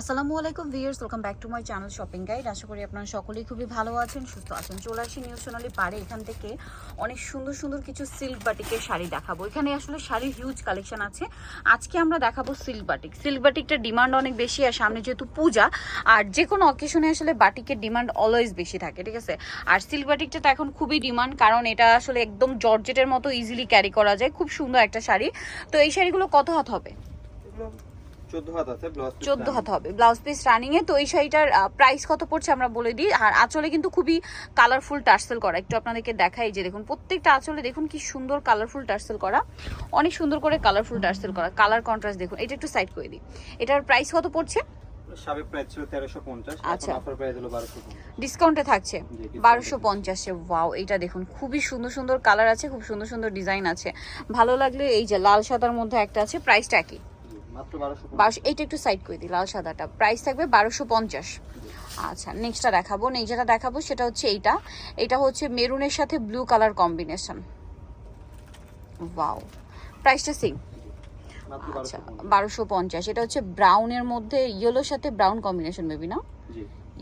আসসালামু আলাইকুম viewers welcome back to my channel shopping guide আশা করি আপনারা সকলেই খুবই ভালো আছেন, সুস্থ আছেন। চলে আসি নিউজ সোনালি পারে এখান থেকে অনেক সুন্দর সুন্দর কিছু সিল্ক বাটিকের শাড়ি দেখাবো। এখানে আসলে শাড়ির হিউজ কালেকশন আছে। আজকে আমরা দেখাবো সিল্ক বাটিক সিল্ক বাটিকটার ডিমান্ড অনেক বেশি আর সামনে যেহেতু পূজা, আর যে কোনো অকেশনে আসলে বাটিকের ডিমান্ড অলওয়েজ বেশি থাকে, ঠিক আছে? আর সিল্ক বাটিকটা তো এখন খুবই ডিমান্ড কারণ এটা আসলে একদম জর্জেটের মতো ইজিলি ক্যারি করা যায়। খুব সুন্দর একটা শাড়ি। তো এই শাড়িগুলো কত হাত হবে? এগুলো 14 হাত আছে ব্লাউজ চোদ্দ হাত হবে। ব্লাউজ পিস রানিং এ তো এই শাড়িটার প্রাইস কত পড়ছে আমরা বলে দিই। আর আঁচলে কিন্তু খুবই কালারফুল টার্সেল করা। একটু আপনাদেরকে দেখাই যে দেখুন প্রত্যেকটা আঁচলে দেখুন কি সুন্দর কালারফুল টার্সেল করা। অনেক সুন্দর করে কালারফুল টার্সেল করা। কালার কন্ট্রাস্ট দেখুন এটা একটু সাইড করে দিই। এটার প্রাইস কত পড়ছে? সাবেক প্রাইস ছিল 1350 আচ্ছা। অফার প্রাইস হলো 1250 ডিসকাউন্টে থাকছে। জি, discount বারোশো পঞ্চাশে ওয়াও এইটা দেখুন খুবই সুন্দর সুন্দর কালার আছে খুব সুন্দর সুন্দর ডিজাইন আছে। ভালো লাগলে এই যে লাল সাদার মধ্যে একটা আছে প্রাইসটা কি 1250 বারোশো এইটা একটু সাইড করে দিই লাল সাদাটা। প্রাইস থাকবে বারোশো পঞ্চাশ। আচ্ছা নেক্সটটা দেখাবো। নেই যেটা দেখাবো সেটা হচ্ছে এইটা। এটা হচ্ছে মেরুনের সাথে ব্লু কালার কম্বিনেশন ওয়াও প্রাইসটা সেম আচ্ছা বারোশো পঞ্চাশ। এটা হচ্ছে ব্রাউনের মধ্যে ইয়েলোর সাথে ব্রাউন কম্বিনেশন মেবি না?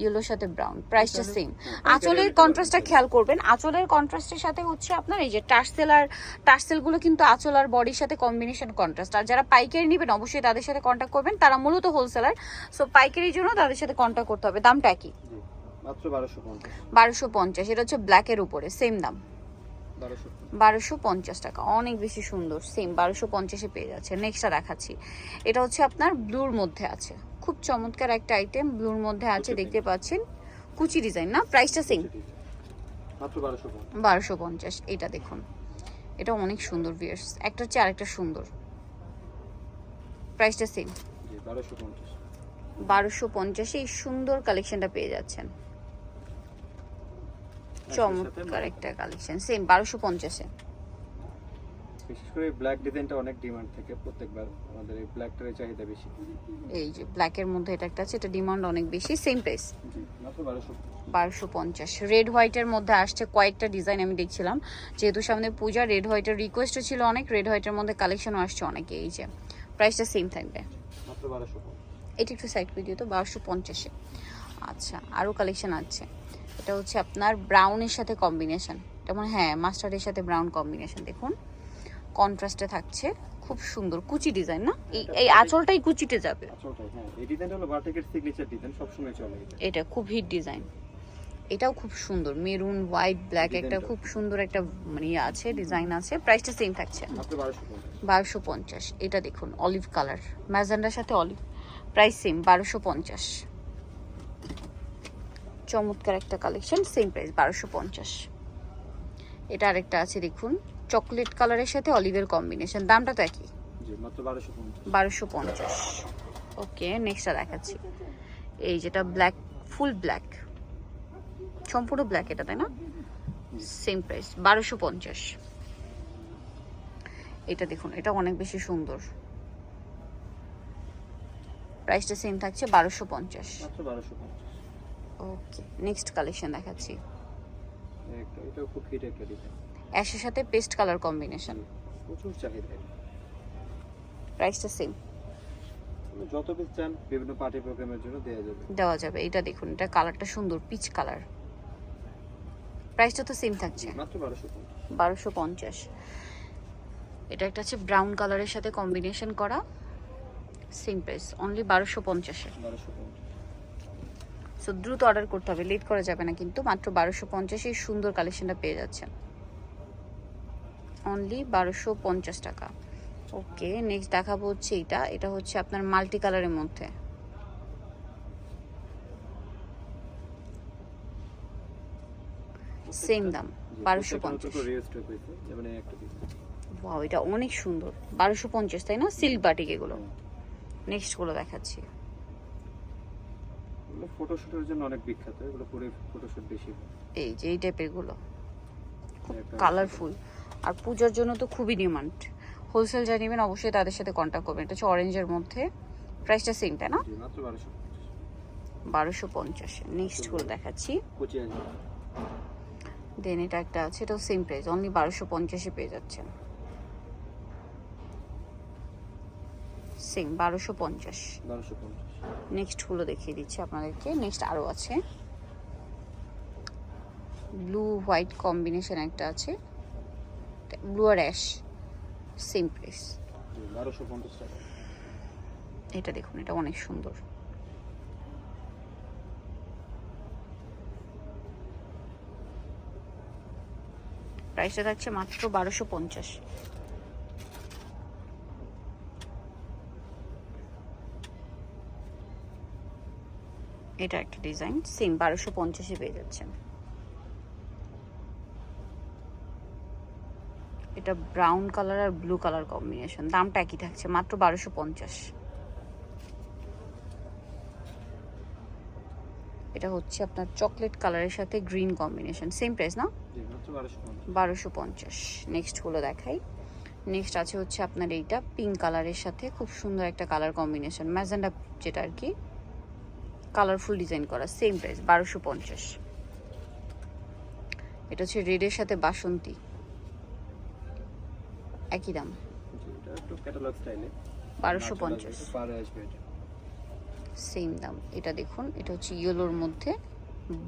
ইয়েলোর সাথে ব্রাউন প্রাইসটা সেম আঁচলের কন্ট্রাস্টটা খেয়াল করবেন আঁচলের কন্ট্রাস্টের সাথে হচ্ছে আপনার এই যে টার্সেল আর টার্সেলগুলো কিন্তু আঁচল আর বডির সাথে কম্বিনেশন কন্ট্রাস্ট আর যারা পাইকারি নেবেন অবশ্যই তাদের সাথে কন্ট্যাক্ট করবেন তারা মূলত হোলসেলার সো পাইকারির জন্য তাদের সাথে কন্ট্যাক্ট করতে হবে। দামটা 1250 বারোশো পঞ্চাশ। এটা হচ্ছে ব্ল্যাকের উপরে সেম দাম। 1250 বারোশো। পঞ্চাশ টাকা অনেক বেশি সুন্দর সেম বারোশো পঞ্চাশে পেয়ে যাচ্ছে নেক্সটটা দেখাচ্ছি। এটা হচ্ছে আপনার ব্লুর মধ্যে আছে। খুব চমৎকার একটা আইটেম ব্লুর মধ্যে আছে দেখতে পাচ্ছেন। কুচি ডিজাইন না? প্রাইসটা সেম বারোশো পঞ্চাশ। এটা দেখুন। এটা অনেক সুন্দর ভিয়ার্স একটা হচ্ছে আরেকটা সুন্দর। প্রাইসটা সেম বারোশো পঞ্চাশে। এই সুন্দর কালেকশনটা পেয়ে যাচ্ছেন। চমৎকার সাথে একটা কালেকশন সেম বারোশো পঞ্চাশে। বিশেষ করে ব্ল্যাক ডিজাইনটা অনেক ডিমান্ড থাকে প্রত্যেকবার আমাদের এই ব্ল্যাকটার চাহিদা বেশি। এই যে ব্ল্যাকের মধ্যে এটা একটা আছে এটা ডিমান্ড অনেক বেশি সেম প্রাইস জি মাত্র 1250 বারোশো পঞ্চাশ। রেড হোয়াইটের মধ্যে আসছে কয়েকটা ডিজাইন আমি দেখছিলাম। যেহেতু সামনে পূজা রেড হোয়াইটের রিকোয়েস্টও ছিল অনেক রেড হোয়াইটের মধ্যে কালেকশনও আসছে অনেকে এই যে প্রাইসটা সেম থাকবে। এটা একটু সাইড করে দিও তো বারোশো পঞ্চাশে। আচ্ছা আরও কালেকশন আছে। এটা হচ্ছে আপনার ব্রাউনের সাথে কম্বিনেশন যেমন হ্যাঁ মাস্টার্ডের সাথে ব্রাউন কম্বিনেশান দেখুন। কন্ট্রাস্টে থাকছে খুব সুন্দর কুচি ডিজাইন না? এই এই আঁচলটাই কুচিতে যাবে। হ্যাঁ এই ডিজাইনটা হলো বাটিকের সিগনেচার ডিজাইন সব চলে এটা। এটা খুব হিট ডিজাইন এটাও খুব সুন্দর মেরুন হোয়াইট ব্ল্যাক একটা খুব সুন্দর একটা মানে ইয়ে আছে ডিজাইন আছে প্রাইসটা সেম থাকছে। মাত্র 1250 বারোশো পঞ্চাশ এটা দেখুন অলিভ কালার ম্যাজেন্ডার সাথে অলিভ প্রাইস সেম বারোশো পঞ্চাশ। চমৎকার একটা কালেকশন সেম প্রাইস বারোশো পঞ্চাশ। এটা আরেকটা আছে দেখুন চকলেট কালারের সাথে অলিভের কম্বিনেশন দামটা তো একই। জি মাত্র 1250 বারোশো পঞ্চাশ। ওকে নেক্সটটা দেখাচ্ছি। এই যেটা ব্ল্যাক ফুল ব্ল্যাক সম্পূর্ণ ব্ল্যাক এটা তাই না? সেম প্রাইস বারোশো পঞ্চাশ। এটা দেখুন এটা অনেক বেশি সুন্দর। প্রাইসটা সেম থাকছে বারোশো পঞ্চাশ। 1250 ওকে নেক্সট কালেকশন দেখাচ্ছি। একটা এটাও খুব হিট একটা ডিজাইন অ্যাশের সাথে পেস্ট কালার কম্বিনেশন প্রচুর চাহিদা এটা। প্রাইসটা সেম যত পিস চান বিভিন্ন পার্টি প্রোগ্রামের জন্য দেওয়া যাবে। দেওয়া যাবে এটা দেখুন এটা কালারটা সুন্দর পিচ কালার প্রাইসটা তো সেম থাকছে। মাত্র বারোশো পঞ্চাশ। বারোশো পঞ্চাশ। এটা একটা হচ্ছে ব্রাউন কালারের সাথে কম্বিনেশন করা। সেম প্রাইস অনলি বারোশো পঞ্চাশে বারোশো পঞ্চাশ। সো দ্রুত অর্ডার করতে হবে। লেট করা যাবে না কিন্তু। মাত্র বারোশো পঞ্চাশে এই সুন্দর কালেকশনটা পেয়ে যাচ্ছেন। অনলি বারোশো পঞ্চাশ টাকা। ওকে নেক্সট দেখাবো হচ্ছে এটা এটা হচ্ছে আপনার মাল্টি কালারের মধ্যে। সেম দাম বারোশো পঞ্চাশ। ওয়াও এটা অনেক সুন্দর। বারোশো পঞ্চাশ তাই না? সিল্ক বাটিক এগুলো। নেক্সটগুলো দেখাচ্ছি। এগুলো ফটোশুটের জন্য অনেক বিখ্যাত এগুলো পরে ফটোশুট বেশি এই যে এই টাইপেরগুলো। খুব কালারফুল আর পূজার জন্য তো খুবই ডিমান্ড হোলসেল যা নেবেন অবশ্যই তাদের সাথে কন্ট্যাক্ট করবেন। এটা হচ্ছে অরেঞ্জের মধ্যে। প্রাইসটা সেম তাই না? বারোশো পঞ্চাশ। বারোশো নেক্সটগুলো দেখাচ্ছি। দেন এটা একটা আছে এটাও সেম প্রাইস অনলি বারোশো পঞ্চাশে পেয়ে যাচ্ছেন। সেম বারোশো পঞ্চাশ। বারোশো পঞ্চাশ। নেক্সটগুলো দেখিয়ে দিচ্ছি আপনাদেরকে। নেক্সট আরও আছে। ব্লু হোয়াইট কম্বিনেশন একটা আছে। ব্লু আর অ্যাশ সেম প্রাইস টাকা। এটা দেখুন এটা অনেক সুন্দর। প্রাইসটা থাকছে মাত্র বারোশো পঞ্চাশ। এটা একটা ডিজাইন। সেম বারোশো পঞ্চাশে পেয়ে যাচ্ছেন। এটা ব্রাউন কালার আর ব্লু কালার কম্বিনেশন। দামটা একই থাকছে মাত্র বারোশো পঞ্চাশ। এটা হচ্ছে আপনার চকলেট কালারের সাথে গ্রিন কম্বিনেশন। সেম প্রাইস না? বারোশো পঞ্চাশ। বারোশো পঞ্চাশ। নেক্সট হলো দেখাই। নেক্সট আছে হচ্ছে আপনার এইটা পিঙ্ক কালারের সাথে খুব সুন্দর একটা কালার কম্বিনেশন ম্যাজেন্ডা যেটা আর কি। কালারফুল ডিজাইন করা সেম প্রাইস বারোশো পঞ্চাশ। এটা হচ্ছে রেডের সাথে বাসন্তী। একই দাম। বারোশো পঞ্চাশ। সেম দাম। এটা দেখুন এটা হচ্ছে ইয়েলোর মধ্যে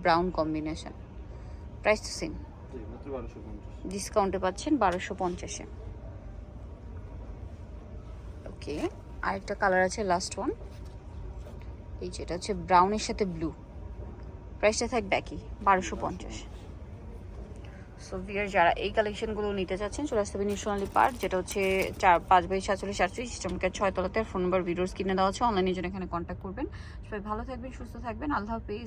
ব্রাউন কম্বিনেশন প্রাইস তো সেম ডিসকাউন্টে পাচ্ছেন বারোশো পঞ্চাশে। ওকে আরেকটা কালার আছে লাস্ট ওয়ান এই যেটা হচ্ছে ব্রাউনের সাথে ব্লু প্রাইসটা থাকবে একই, বারোশো পঞ্চাশ। সো ভিয়ার যারা এই কালেকশনগুলো নিতে চাচ্ছেন, চলে আসতে হবে নিউশনালি পার্ক যেটা হচ্ছে চার, পাঁচ বাই সাতচল্লিশ আটচল্লিশ সিস্টেমকে ছয় তলাতে ফোন নাম্বার ভিডিওস কিনে দেওয়া আছে অনলাইনের জন্য এখানে কন্ট্যাক্ট করবেন। সবাই ভালো থাকবেন, সুস্থ থাকবেন, আল্লাহ হাফিজ।